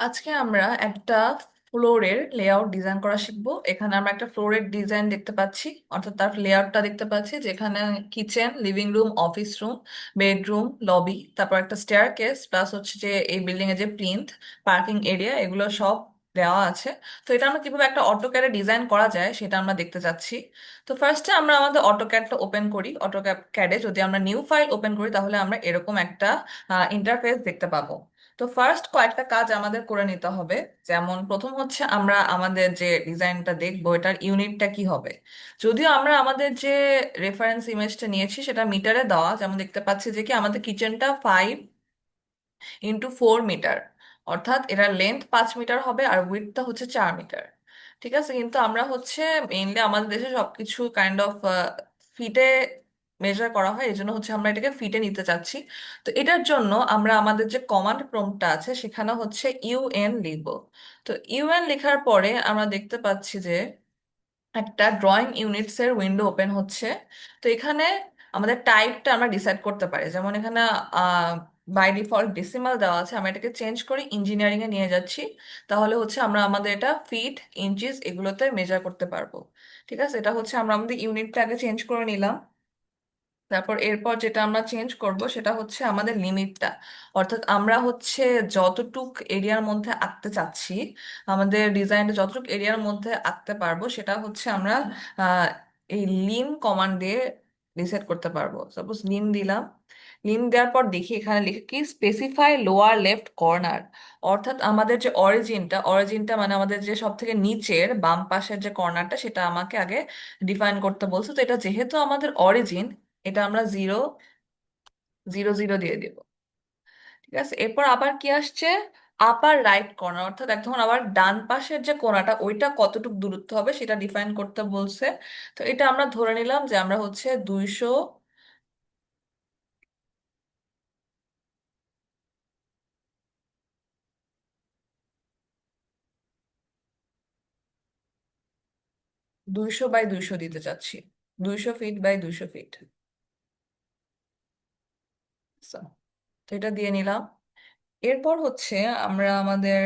আজকে আমরা একটা ফ্লোরের লেআউট ডিজাইন করা শিখব। এখানে আমরা একটা ফ্লোরের ডিজাইন দেখতে পাচ্ছি, অর্থাৎ তার লেআউটটা দেখতে পাচ্ছি, যেখানে kitchen, living room, office room, bedroom, lobby, তারপর একটা স্টেয়ার কেস প্লাস হচ্ছে যে এই বিল্ডিং এর যে প্লিন্থ পার্কিং এরিয়া, এগুলো সব দেওয়া আছে। তো এটা আমরা কীভাবে একটা অটোক্যাডে ডিজাইন করা যায় সেটা আমরা দেখতে চাচ্ছি তো ফার্স্টে আমরা আমাদের অটোক্যাডটা ওপেন করি, অটোক্যাডে যদি আমরা নিউ ফাইল ওপেন করি, তাহলে আমরা এরকম একটা ইন্টারফেস দেখতে পাবো। তো ফার্স্ট কয়েকটা কাজ আমাদের করে নিতে হবে। যেমন প্রথম হচ্ছে আমরা আমাদের যে ডিজাইনটা দেখব, এটার ইউনিটটা কি হবে? যদিও আমরা আমাদের যে রেফারেন্স ইমেজটা নিয়েছি, সেটা মিটারে দেওয়া, যেমন দেখতে পাচ্ছি যে কি আমাদের কিচেনটা ফাইভ ইন্টু ফোর মিটার অর্থাৎ এটার লেন্থ পাঁচ মিটার হবে আর উইডথটা হচ্ছে চার মিটার ঠিক আছে? কিন্তু আমরা হচ্ছে মেইনলি আমাদের দেশে সবকিছু কাইন্ড অফ ফিটে মেজার করা হয় এই জন্য হচ্ছে আমরা এটাকে ফিটে নিতে চাচ্ছি। তো এটার জন্য আমরা আমাদের যে কমান্ড প্রম্পটটা আছে, সেখানে হচ্ছে ইউএন লিখব। তো ইউএন লেখার পরে আমরা দেখতে পাচ্ছি যে একটা ড্রয়িং ইউনিটস এর উইন্ডো ওপেন হচ্ছে। তো এখানে আমাদের টাইপটা আমরা ডিসাইড করতে পারি। যেমন এখানে বাই ডিফল্ট ডেসিমাল দেওয়া আছে, আমরা এটাকে চেঞ্জ করে ইঞ্জিনিয়ারিং এ নিয়ে যাচ্ছি। তাহলে হচ্ছে আমরা আমাদের এটা ফিট ইঞ্চিস এগুলোতে মেজার করতে পারব। ঠিক আছে? এটা হচ্ছে আমরা আমাদের ইউনিটটা আগে চেঞ্জ করে নিলাম। তারপর এরপর যেটা আমরা চেঞ্জ করব সেটা হচ্ছে আমাদের লিমিটটা অর্থাৎ আমরা হচ্ছে যতটুক এরিয়ার মধ্যে আঁকতে চাচ্ছি, আমাদের ডিজাইনটা যতটুক এরিয়ার মধ্যে আঁকতে পারব সেটা হচ্ছে আমরা এই লিম কমান্ড দিয়ে ডিসাইড করতে পারব। সাপোজ লিন দিলাম। লিন দেওয়ার পর দেখি এখানে লিখে কি? স্পেসিফাই লোয়ার লেফট কর্নার অর্থাৎ আমাদের যে অরিজিনটা অরিজিনটা মানে আমাদের যে সব থেকে নিচের বাম পাশের যে কর্নারটা সেটা আমাকে আগে ডিফাইন করতে বলছে। তো এটা যেহেতু আমাদের অরিজিন এটা আমরা জিরো জিরো জিরো দিয়ে দিব। ঠিক আছে? এরপর আবার কি আসছে? আপার রাইট কর্নার অর্থাৎ এখন আবার ডান পাশের যে কোনাটা, ওইটা কতটুকু দূরত্ব হবে সেটা ডিফাইন করতে বলছে। তো এটা আমরা ধরে নিলাম যে আমরা হচ্ছে দুইশো দুইশো বাই দুইশো দিতে চাচ্ছি। দুইশো ফিট বাই দুইশো ফিট তো এটা দিয়ে নিলাম। এরপর হচ্ছে আমরা আমাদের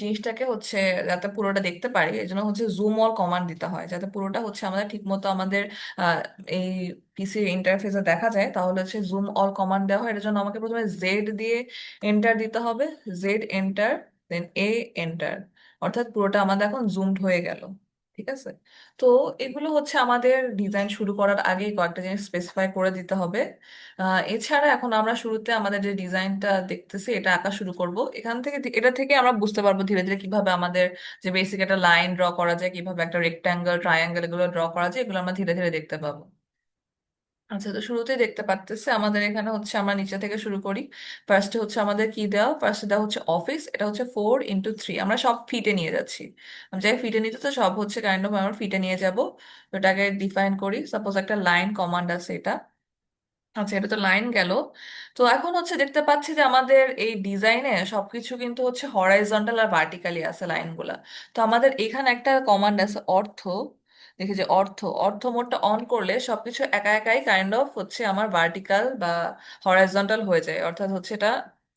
জিনিসটাকে হচ্ছে যাতে পুরোটা দেখতে পারি এই জন্য হচ্ছে জুম অল কমান্ড দিতে হয়। যাতে পুরোটা হচ্ছে আমাদের ঠিক মতো আমাদের এই পিসির ইন্টারফেসে দেখা যায়, তাহলে হচ্ছে জুম অল কমান্ড দেওয়া হয়। এর জন্য আমাকে প্রথমে জেড দিয়ে এন্টার দিতে হবে। Z enter then A enter অর্থাৎ পুরোটা আমাদের এখন জুমড হয়ে গেল। ঠিক আছে? তো এগুলো হচ্ছে আমাদের ডিজাইন শুরু করার আগেই কয়েকটা জিনিস স্পেসিফাই করে দিতে হবে। আহ, এছাড়া এখন আমরা শুরুতে আমাদের যে ডিজাইনটা দেখতেছি এটা আঁকা শুরু করব। এখান থেকে এটা থেকে আমরা বুঝতে পারব ধীরে ধীরে কীভাবে আমাদের যে বেসিক একটা লাইন ড্র করা যায় কীভাবে একটা রেক্ট্যাঙ্গেল ট্রায়াঙ্গেল এগুলো ড্র করা যায় এগুলো আমরা ধীরে ধীরে দেখতে পাবো। আচ্ছা তো শুরুতেই দেখতে পাচ্তেছে আমাদের এখানে হচ্ছে আমরা নিচে থেকে শুরু করি। ফার্স্টে হচ্ছে আমাদের কি দেওয়া? ফার্স্টে দেওয়া হচ্ছে অফিস এটা হচ্ছে ফোর ইন্টু থ্রি আমরা সব ফিটে নিয়ে যাচ্ছি। আমি যাই ফিটে নিতে, তো সব হচ্ছে কাইন্ড অফ আমরা ফিটে নিয়ে যাব। তো এটাকে ডিফাইন করি। সাপোজ একটা লাইন কমান্ড আছে এটা। আচ্ছা এটা তো লাইন গেল। তো এখন হচ্ছে দেখতে পাচ্ছি যে আমাদের এই ডিজাইনে সবকিছু কিন্তু হচ্ছে হরাইজন্টাল আর ভার্টিক্যালি আছে লাইনগুলা তো আমাদের এখানে একটা কমান্ড আছে অর্থ। দেখি যে অর্থ অর্থ মোডটা অন করলে সবকিছু একা একাই কাইন্ড অফ হচ্ছে আমার ভার্টিক্যাল বা হরাইজন্টাল হয়ে যায়। অর্থাৎ হচ্ছে এটা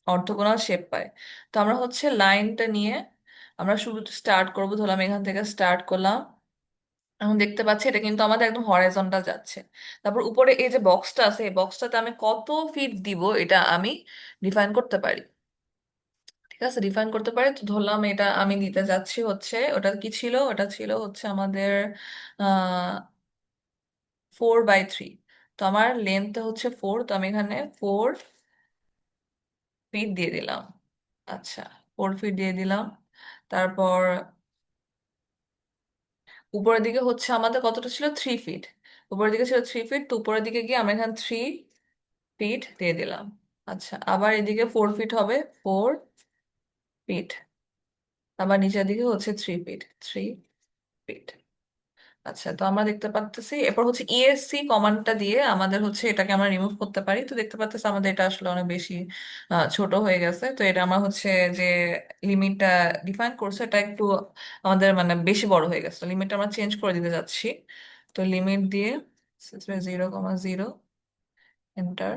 অর্থগোনাল শেপ পায়। তো আমরা হচ্ছে লাইনটা নিয়ে আমরা শুরু স্টার্ট করব ধরলাম এখান থেকে স্টার্ট করলাম। এখন দেখতে পাচ্ছি এটা কিন্তু আমাদের একদম হরাইজন্টাল যাচ্ছে। তারপর উপরে এই যে বক্সটা আছে, এই বক্সটাতে আমি কত ফিট দিব এটা আমি ডিফাইন করতে পারি। ঠিক আছে ডিফাইন করতে পারে। তো ধরলাম এটা আমি দিতে যাচ্ছি হচ্ছে ওটা কি ছিল? ওটা ছিল হচ্ছে আমাদের ফোর বাই থ্রি তো আমার লেন্থ হচ্ছে ফোর তো আমি এখানে ফোর ফিট দিয়ে দিলাম। আচ্ছা ফোর ফিট দিয়ে দিলাম। তারপর উপরের দিকে হচ্ছে আমাদের কতটা ছিল? থ্রি ফিট উপরের দিকে ছিল থ্রি ফিট তো উপরের দিকে গিয়ে আমরা এখানে থ্রি ফিট দিয়ে দিলাম। আচ্ছা আবার এদিকে ফোর ফিট হবে ফোর ফিট আবার নিচের দিকে হচ্ছে থ্রি ফিট থ্রি ফিট আচ্ছা তো আমরা দেখতে পাচ্তেছি এরপর হচ্ছে ইএসসি কমান্ডটা দিয়ে আমাদের হচ্ছে এটাকে আমরা রিমুভ করতে পারি। তো দেখতে পাচ্তেছি আমাদের এটা আসলে অনেক বেশি ছোট হয়ে গেছে। তো এটা আমরা হচ্ছে যে লিমিটটা ডিফাইন করছে, এটা একটু আমাদের মানে বেশি বড় হয়ে গেছে। লিমিটটা আমরা চেঞ্জ করে দিতে যাচ্ছি। তো লিমিট দিয়ে জিরো কমা জিরো এন্টার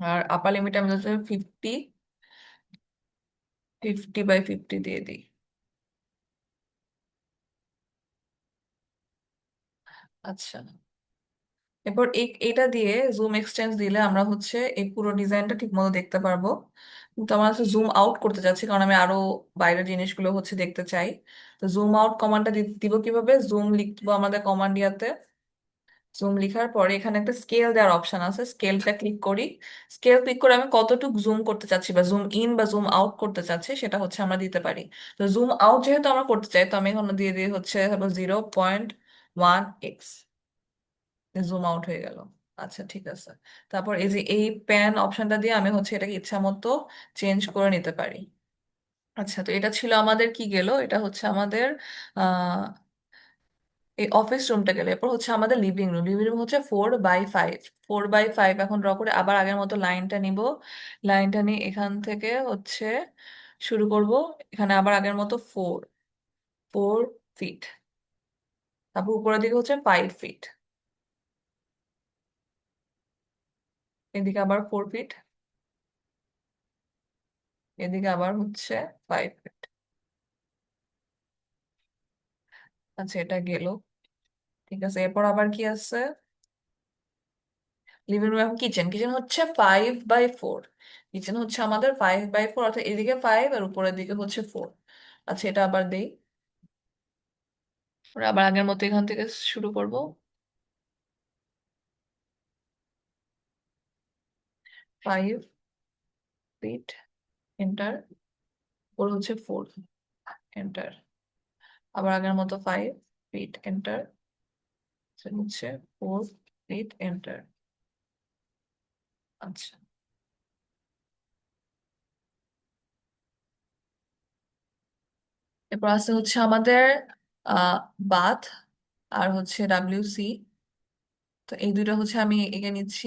আর আপার লিমিট আমি ফিফটি ফিফটি বাই ফিফটি দিয়ে দিই। আচ্ছা। এরপর এই এটা দিয়ে জুম এক্সটেন্স দিলে আমরা হচ্ছে এই পুরো ডিজাইনটা ঠিক মতো দেখতে পারব। কিন্তু আমার হচ্ছে জুম আউট করতে চাচ্ছি কারণ আমি আরও বাইরের জিনিসগুলো হচ্ছে দেখতে চাই। তো জুম আউট কমান্ডটা দিব কীভাবে? জুম লিখব আমাদের কমান্ড ইয়াতে। জুম লিখার পরে এখানে একটা স্কেল দেওয়ার অপশন আছে। স্কেলটা ক্লিক করি। স্কেল ক্লিক করে আমি কতটুকু জুম করতে চাচ্ছি বা জুম ইন বা জুম আউট করতে চাচ্ছি সেটা হচ্ছে আমরা দিতে পারি। তো জুম আউট যেহেতু আমরা করতে চাই, তো আমি এখন দিয়ে দিই হচ্ছে zero point one X zoom out হয়ে গেল। আচ্ছা ঠিক আছে। তারপর এই যে এই প্যান অপশনটা দিয়ে আমি হচ্ছে এটাকে ইচ্ছা মতো চেঞ্জ করে নিতে পারি। আচ্ছা তো এটা ছিল আমাদের কি গেল? এটা হচ্ছে আমাদের, আহ এই অফিস রুমটা গেলে, এরপর হচ্ছে আমাদের লিভিং রুম লিভিং রুম হচ্ছে four by five four by five এখন ড্র করে আবার আগের মতো লাইনটা নিব। লাইনটা নিয়ে এখান থেকে হচ্ছে শুরু করব, এখানে আবার আগের মতো ফোর ফোর ফিট তারপর উপরের দিকে হচ্ছে ফাইভ ফিট এদিকে আবার ফোর ফিট এদিকে আবার হচ্ছে ফাইভ ফিট আচ্ছা এটা গেল। ঠিক আছে, এরপর আবার কি আছে? লিভিং রুম কিচেন কিচেন হচ্ছে ফাইভ বাই ফোর কিচেন হচ্ছে আমাদের ফাইভ বাই ফোর অর্থাৎ এদিকে ফাইভ আর উপরের দিকে হচ্ছে ফোর আচ্ছা এটা আবার দেই। আবার আগের মতো এখান থেকে শুরু করব। ফাইভ ফিট এন্টার ফোর হচ্ছে ফোর এন্টার আবার আগের মতো ফাইভ ফিট এন্টার হচ্ছে ফোর ফিট এন্টার আচ্ছা। এরপর আছে হচ্ছে আমাদের বাথ আর হচ্ছে ডাব্লিউসি তো এই দুটো হচ্ছে আমি এঁকে নিচ্ছি।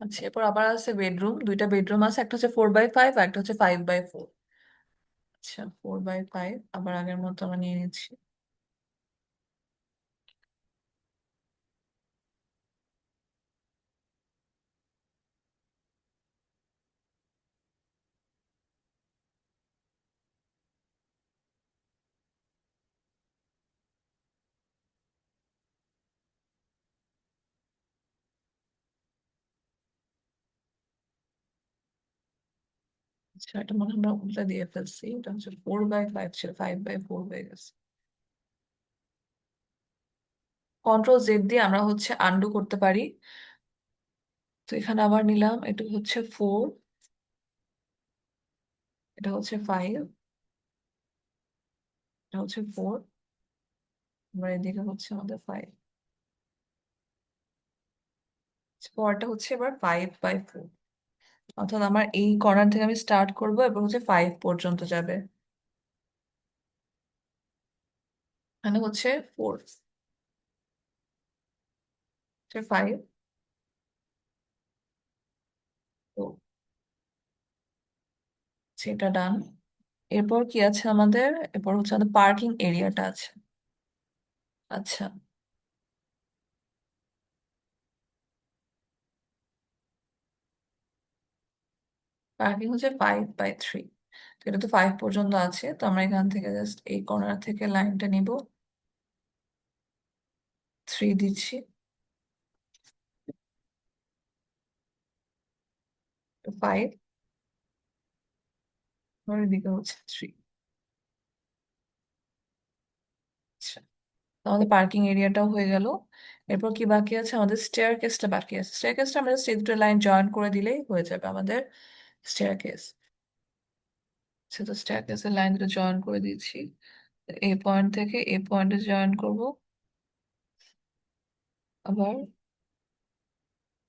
আচ্ছা এরপর আবার আছে বেডরুম দুইটা বেডরুম আছে, একটা হচ্ছে ফোর বাই ফাইভ আর একটা হচ্ছে ফাইভ বাই ফোর আচ্ছা ফোর বাই ফাইভ আবার আগের মতো আমরা নিয়ে নিচ্ছি। এটা মনে আমরা উল্টা দিয়ে ফেলছি, এটা হচ্ছে ফোর বাই ফাইভ ছিল ফাইভ বাই ফোর হয়ে গেছে। কন্ট্রোল জেড দিয়ে আমরা হচ্ছে আন্ডু করতে পারি। তো এখানে আবার নিলাম, এটা হচ্ছে ফোর এটা হচ্ছে ফাইভ এটা হচ্ছে ফোর এবার এদিকে হচ্ছে আমাদের ফাইভ পরটা হচ্ছে এবার ফাইভ বাই ফোর অর্থাৎ আমার এই কর্নার থেকে আমি স্টার্ট করব এবং হচ্ছে ফাইভ পর্যন্ত যাবে। এখানে হচ্ছে ফোর ফাইভ সেটা ডান এরপর কি আছে আমাদের? এরপর হচ্ছে আমাদের পার্কিং এরিয়াটা আছে। আচ্ছা। পার্কিং হচ্ছে ফাইভ বাই থ্রি তো এটা তো ফাইভ পর্যন্ত আছে, তো আমরা এখান থেকে জাস্ট এই কর্নার থেকে লাইনটা নিব। থ্রি দিচ্ছি। ফাইভ এদিকে হচ্ছে থ্রি আচ্ছা আমাদের পার্কিং এরিয়াটাও হয়ে গেল। এরপর কি বাকি আছে? আমাদের স্টেয়ার কেসটা বাকি আছে। স্টেয়ার কেসটা আমরা এই দুটো লাইন জয়েন করে দিলেই হয়ে যাবে আমাদের। স্টেয়ার কেস সে তো স্টেয়ার কেসের লাইন দুটো জয়েন করে দিয়েছি। এ পয়েন্ট থেকে এ পয়েন্টে জয়েন করব। আবার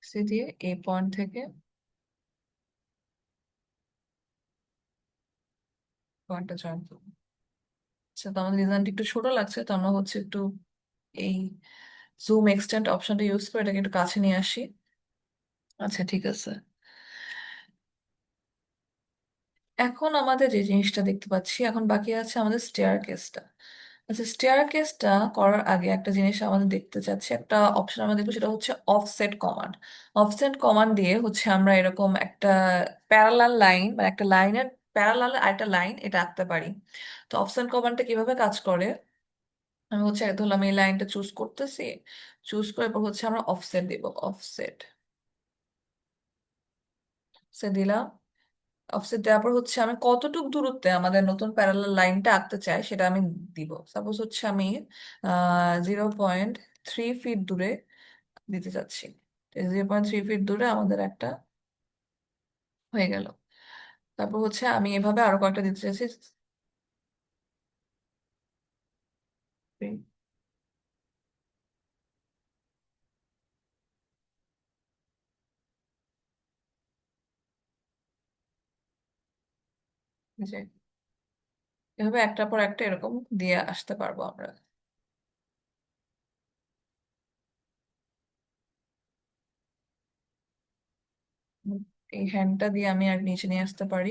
সি দিয়ে এ পয়েন্ট থেকে পয়েন্টটা জয়েন করব। আচ্ছা তো আমাদের ডিজাইনটা একটু ছোট লাগছে, তো আমরা হচ্ছে একটু এই জুম এক্সটেন্ড অপশনটা ইউজ করে এটাকে একটু কাছে নিয়ে আসি। আচ্ছা ঠিক আছে। এখন আমাদের যে জিনিসটা দেখতে পাচ্ছি, এখন বাকি আছে আমাদের স্টেয়ার কেসটা আচ্ছা স্টেয়ার কেসটা করার আগে একটা জিনিস আমাদের দেখতে চাচ্ছি, একটা অপশন আমরা দেখব সেটা হচ্ছে অফসেট কমান্ড অফসেট কমান্ড দিয়ে হচ্ছে আমরা এরকম একটা প্যারালাল লাইন মানে একটা লাইনের প্যারালাল আরেকটা লাইন এটা আঁকতে পারি। তো অফসেট কমান্ডটা কীভাবে কাজ করে? আমি হচ্ছে ধরলাম এই লাইনটা চুজ করতেছি চুজ করে এরপর হচ্ছে আমরা অফসেট দিব অফসেট সে দিলাম। অফসেট দেওয়ার পর হচ্ছে আমি কতটুক দূরত্বে আমাদের নতুন প্যারালাল লাইনটা আঁকতে চাই সেটা আমি দিব। সাপোজ হচ্ছে আমি জিরো পয়েন্ট থ্রি ফিট দূরে দিতে চাচ্ছি। জিরো পয়েন্ট থ্রি ফিট দূরে আমাদের একটা হয়ে গেল। তারপর হচ্ছে আমি এভাবে আরও কয়েকটা দিতে চাইছি। এভাবে একটার পর একটা এরকম দিয়ে আসতে পারব আমরা। এই হ্যান্ডটা দিয়ে আমি আর নিচে নিয়ে আসতে পারি।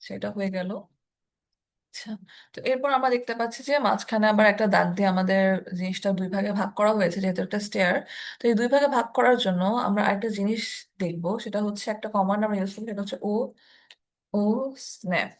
সেটা হয়ে গেল। আচ্ছা। তো এরপর আমরা দেখতে পাচ্ছি যে মাঝখানে আবার একটা দাগ দিয়ে আমাদের জিনিসটা দুই ভাগে ভাগ করা হয়েছে, যেহেতু একটা স্টেয়ার তো এই দুই ভাগে ভাগ করার জন্য আমরা একটা জিনিস দেখব, সেটা হচ্ছে একটা কমান্ড আমরা ইউজ করি, সেটা হচ্ছে ও ও স্ন্যাপ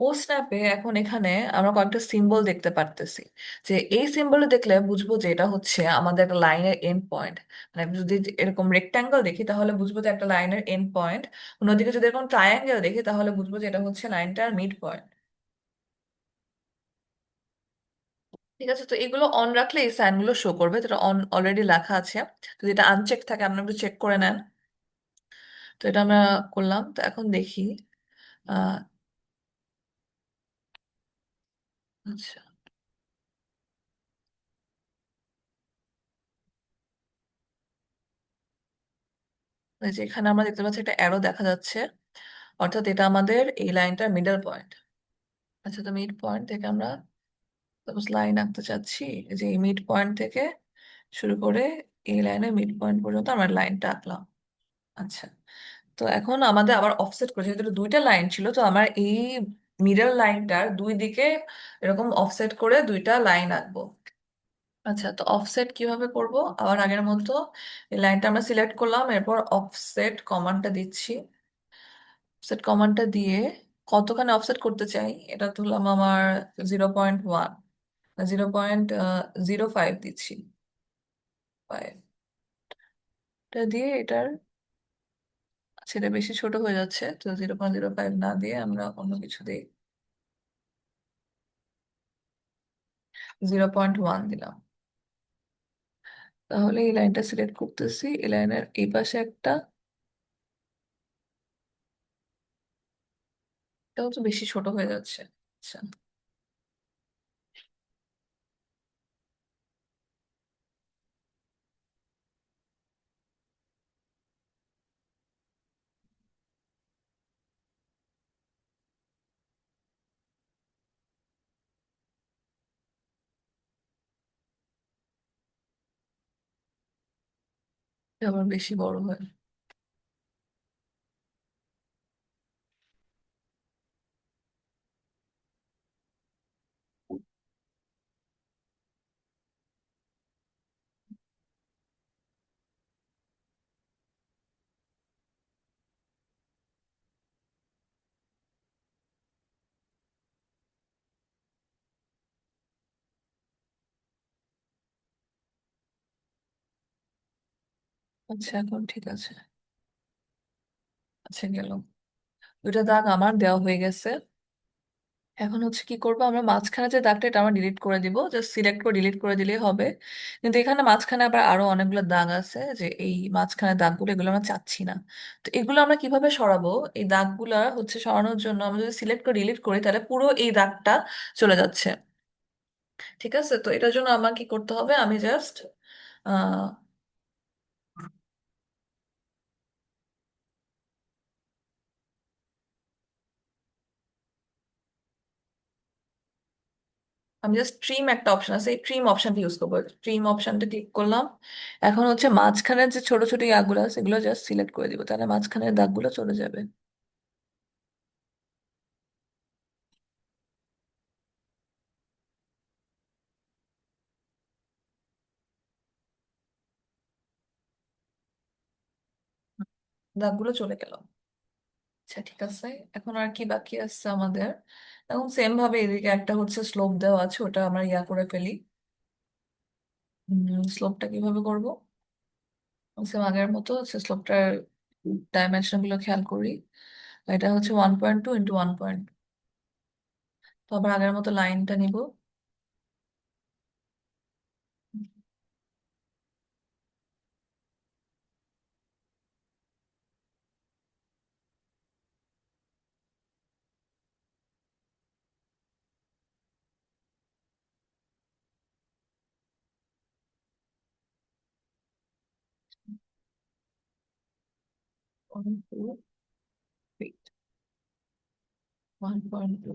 ও স্ন্যাপে এখন এখানে আমরা কয়েকটা সিম্বল দেখতে পারতেছি। যে এই সিম্বল দেখলে বুঝব যে এটা হচ্ছে আমাদের একটা লাইনের এন্ড পয়েন্ট মানে যদি এরকম রেক্ট্যাঙ্গেল দেখি তাহলে বুঝব যে একটা লাইনের এন্ড পয়েন্ট অন্যদিকে যদি এরকম ট্রায়াঙ্গেল দেখি তাহলে বুঝব যে এটা হচ্ছে লাইনটার মিড পয়েন্ট ঠিক আছে, তো এগুলো অন রাখলে এই সাইনগুলো শো করবে, যেটা অন অলরেডি লেখা আছে। যদি এটা আনচেক থাকে, আপনারা একটু চেক করে নেন। তো এটা আমরা করলাম। তো এখন দেখি আহ আচ্ছা। এই আমরা দেখতে পাচ্ছি একটা অ্যারো দেখা যাচ্ছে। অর্থাৎ এটা আমাদের এই লাইনটার মিডল পয়েন্ট আচ্ছা তো মিড পয়েন্ট থেকে আমরা সাপোজ লাইন আঁকতে চাচ্ছি। যে এই মিড পয়েন্ট থেকে শুরু করে এই লাইনের মিড পয়েন্ট পর্যন্ত আমরা লাইনটা আঁকলাম। আচ্ছা তো এখন আমাদের আবার অফসেট করে, যেহেতু দুইটা লাইন ছিল, তো আমার এই মিডল লাইনটার দুই দিকে এরকম অফসেট করে দুইটা লাইন আঁকবো। আচ্ছা তো অফসেট কীভাবে করব? আবার আগের মতো এই লাইনটা আমরা সিলেক্ট করলাম, এরপর অফসেট কমান্ডটা দিচ্ছি। অফসেট কমান্ডটা দিয়ে কতখানি অফসেট করতে চাই? এটা ধরলাম আমার zero point one zero point zero five দিচ্ছি। ফাইভ এটা দিয়ে এটার সেটা বেশি ছোট হয়ে যাচ্ছে, তো জিরো পয়েন্ট জিরো ফাইভ না দিয়ে আমরা অন্য কিছু দিই। জিরো পয়েন্ট ওয়ান দিলাম। তাহলে এই লাইনটা সিলেক্ট করতেছি। এই লাইনের এই পাশে একটা। এটাও তো বেশি ছোট হয়ে যাচ্ছে। আচ্ছা। এটা আবার বেশি বড় হয়। আচ্ছা এখন ঠিক আছে। আচ্ছা গেল দুইটা দাগ আমার দেওয়া হয়ে গেছে। এখন হচ্ছে কি করব? আমরা মাঝখানে যে দাগটা, এটা আমরা ডিলিট করে দিব। জাস্ট সিলেক্ট করে ডিলিট করে দিলেই হবে। কিন্তু এখানে মাঝখানে আবার আরও অনেকগুলো দাগ আছে যে এই মাঝখানে দাগগুলো, এগুলো আমরা চাচ্ছি না। তো এগুলো আমরা কীভাবে সরাবো? এই দাগগুলা হচ্ছে সরানোর জন্য আমরা যদি সিলেক্ট করে ডিলিট করি, তাহলে পুরো এই দাগটা চলে যাচ্ছে। ঠিক আছে? তো এটার জন্য আমার কি করতে হবে? আমি জাস্ট আহ আমি জাস্ট ট্রিম একটা অপশন আছে, এই ট্রিম অপশনটা ইউজ করব। ট্রিম অপশনটা ক্লিক করলাম। এখন হচ্ছে মাঝখানের যে ছোট ছোট ইয়াগুলো আছে সেগুলো জাস্ট সিলেক্ট করে দিব, তাহলে মাঝখানের দাগগুলো চলে যাবে। দাগগুলো চলে গেল। আচ্ছা ঠিক আছে। এখন আর কি বাকি আছে আমাদের? এখন সেম ভাবে এদিকে একটা হচ্ছে স্লোপ দেওয়া আছে, ওটা আমরা ইয়া করে ফেলি। স্লোপটা কীভাবে করব? সেম আগের মতো হচ্ছে স্লোপটার ডাইমেনশনগুলো খেয়াল করি। এটা হচ্ছে one point two into one point তো আবার আগের মতো লাইনটা নিব। One two one point two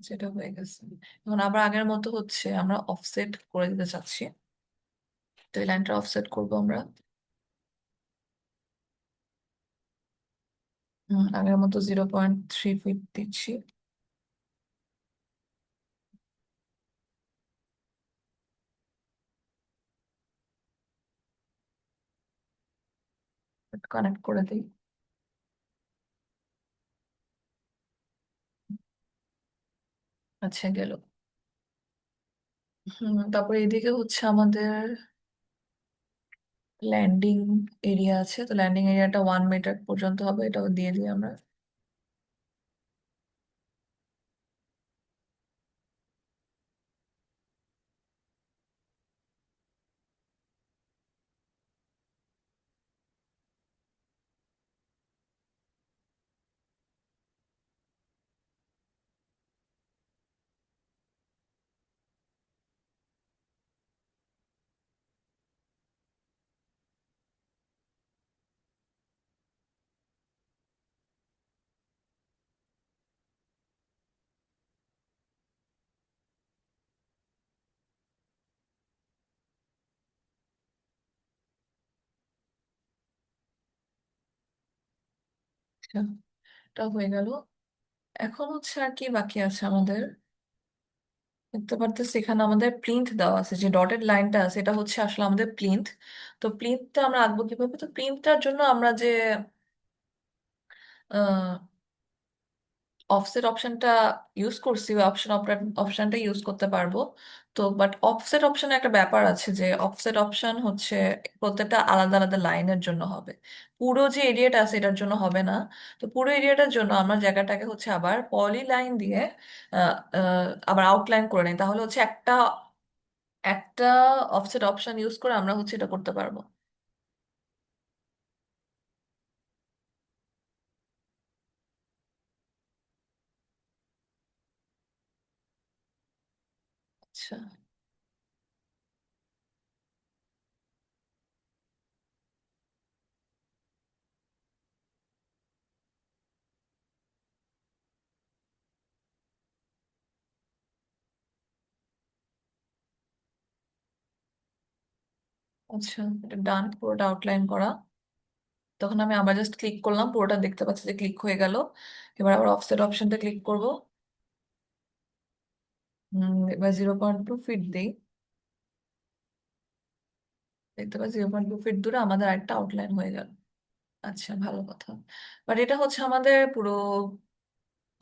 সেটা হয়ে গেছে। এখন আবার আগের মতো হচ্ছে আমরা অফসেট করে দিতে চাচ্ছি তো এই লাইনটা অফসেট করব আমরা। আগের মতো জিরো পয়েন্ট থ্রি ফিট দিচ্ছি। কানেক্ট করে দিই। আচ্ছা গেল। হুম, তারপরে এদিকে হচ্ছে আমাদের ল্যান্ডিং এরিয়া আছে। তো ল্যান্ডিং এরিয়াটা ওয়ান মিটার পর্যন্ত হবে, এটাও দিয়ে দিই আমরা। আচ্ছা এটা হয়ে গেল। এখন হচ্ছে আর কি বাকি আছে আমাদের। দেখতে পারতেছি এখানে আমাদের প্লিন্থ দেওয়া আছে, যে ডটেড লাইনটা আছে, এটা হচ্ছে আসলে আমাদের প্লিন্থ তো প্লিন্থটা আমরা আঁকবো কীভাবে? তো প্লিন্থটার জন্য আমরা যে অফসেট অপশনটা ইউজ করছি, ওই অপশন অপশনটা ইউজ করতে পারব। তো বাট অফসেট অপশনে একটা ব্যাপার আছে যে অফসেট অপশন হচ্ছে প্রত্যেকটা আলাদা আলাদা লাইনের জন্য হবে। পুরো যে এরিয়াটা আছে, এটার জন্য হবে না। তো পুরো এরিয়াটার জন্য আমরা জায়গাটাকে হচ্ছে আবার পলি লাইন দিয়ে আবার আউটলাইন করে নিই। তাহলে হচ্ছে একটা একটা অফসেট অপশন ইউজ করে আমরা হচ্ছে এটা করতে পারব আচ্ছা আচ্ছা এটা ডান পুরোটা আউটলাইন করা। তখন আমি আবার জাস্ট ক্লিক করলাম, পুরোটা দেখতে পাচ্ছি যে ক্লিক হয়ে গেল। এবার আবার অফসেট অপশনটা ক্লিক করব। এবার জিরো পয়েন্ট টু ফিট দিই। দেখতে পাচ্ছি জিরো পয়েন্ট টু ফিট দূরে আমাদের একটা আউটলাইন হয়ে গেল। আচ্ছা ভালো কথা। বাট এটা হচ্ছে আমাদের পুরো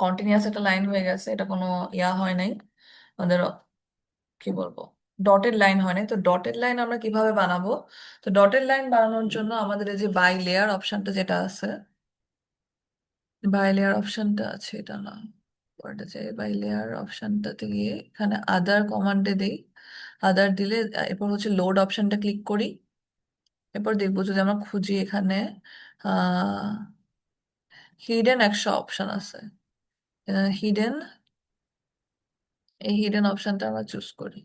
কন্টিনিউয়াস একটা লাইন হয়ে গেছে, এটা কোনো ইয়া হয় নাই। আমাদের, কি বলব? ডটেড লাইন হয় না তো ডটেড লাইন আমরা কীভাবে বানাবো? তো ডটেড লাইন বানানোর জন্য আমাদের এই যে বাই লেয়ার অপশনটা যেটা আছে বাই লেয়ার অপশনটা আছে এটা না যে বাই লেয়ার অপশনটাতে গিয়ে এখানে আদার কমান্ডে দিই। আদার দিলে এরপর হচ্ছে লোড অপশনটা ক্লিক করি। এরপর দেখব যদি আমরা খুঁজি এখানে আহ হিডেন একশো অপশন আছে। হিডেন এই হিডেন অপশনটা আমরা চুজ করি।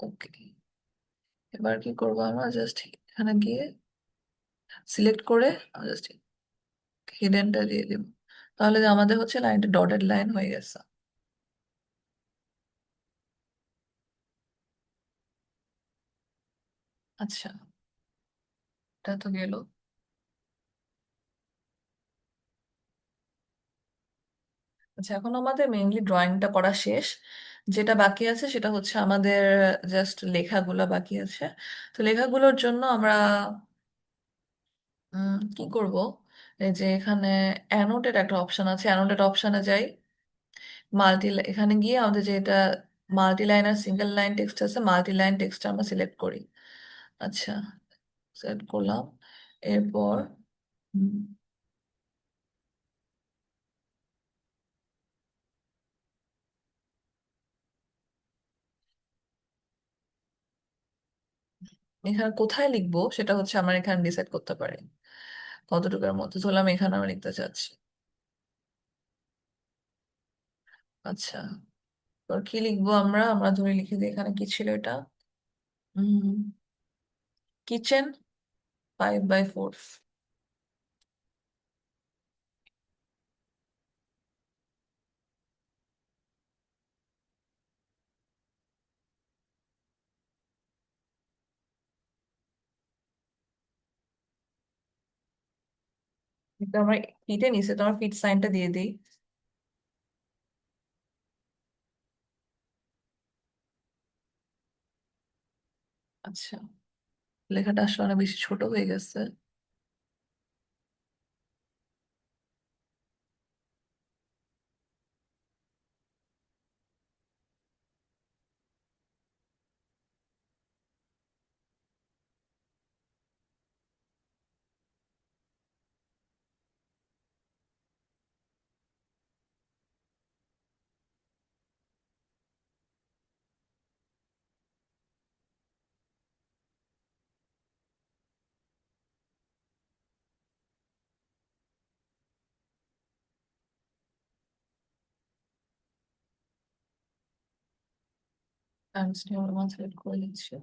ওকে এবার কি করব আমরা? জাস্ট এখানে গিয়ে সিলেক্ট করে জাস্ট হিডেনটা দিয়ে দিব। তাহলে আমাদের হচ্ছে লাইনটা ডটেড লাইন হয়ে গেছে। আচ্ছা এটা তো গেল। আচ্ছা এখন আমাদের মেইনলি ড্রয়িংটা করা শেষ। যেটা বাকি আছে সেটা হচ্ছে আমাদের জাস্ট লেখাগুলো বাকি আছে। তো লেখাগুলোর জন্য আমরা উম, কি করব? এই যে এখানে অ্যানোটেড একটা অপশন আছে। অ্যানোটেড অপশনে যাই। মাল্টি এখানে গিয়ে আমাদের যেটা মাল্টি লাইন আর সিঙ্গেল লাইন টেক্সট আছে মাল্টি লাইন টেক্সটটা আমরা সিলেক্ট করি। আচ্ছা সিলেক্ট করলাম। এরপর এখানে কোথায় লিখব সেটা হচ্ছে আমার এখানে ডিসাইড করতে পারে। কতটুকুর মধ্যে? ধরলাম এখানে আমি লিখতে চাচ্ছি। আচ্ছা এবার কি লিখব আমরা? আমরা ধরে লিখে দিই এখানে কি ছিল এটা? কিচেন ফাইভ বাই ফোর এটা আমরা ফিটে নিছে তো আমরা ফিট সাইনটা দিয়ে দিই আচ্ছা লেখাটা আসলে অনেক বেশি ছোট হয়ে গেছে। আমি সিলেক্ট করে দিচ্ছি